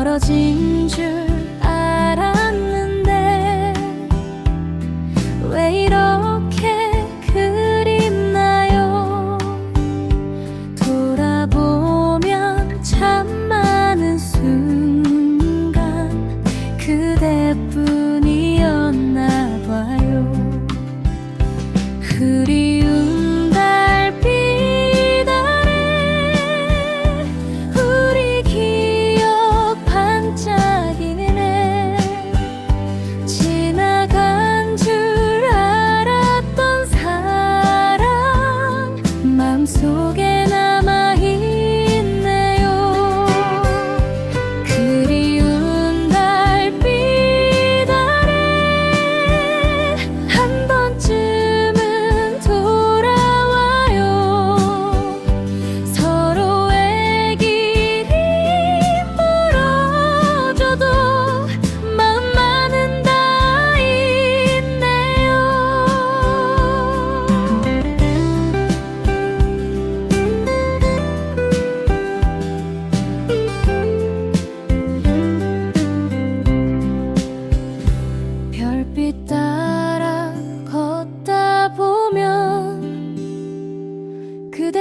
멀어진 줄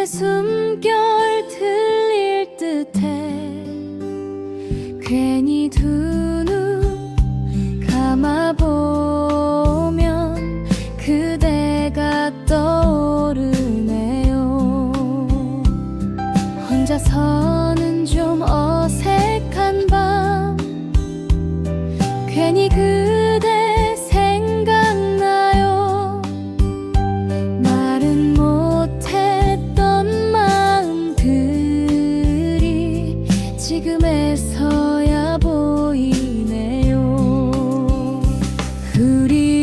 숨결 들릴 듯해. 괜히 두 눈 감아보면 그대가 떠오르네요. 혼자서 Who do you